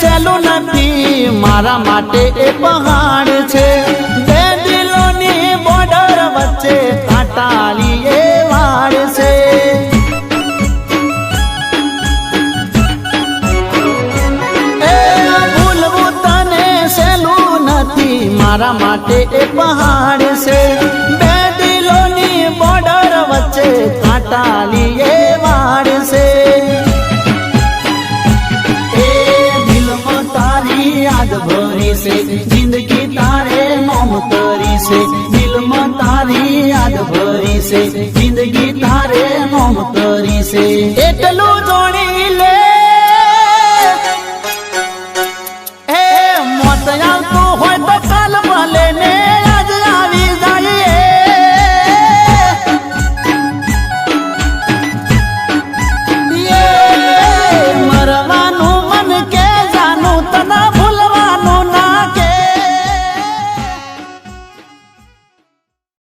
સહેલું નથી, મારા માટે એ પહાડ છે. બે દિલોની બોર્ડર વચ્ચે કાંટાળી એ વાડ છે. મારા માટે એ પહાડ છે. છે જિંદગી તારે મોમ તરી છે દિલમાં તારી યાદ ભરી છે જિંદગી તારે મોમ તરી છે એટલું જોણી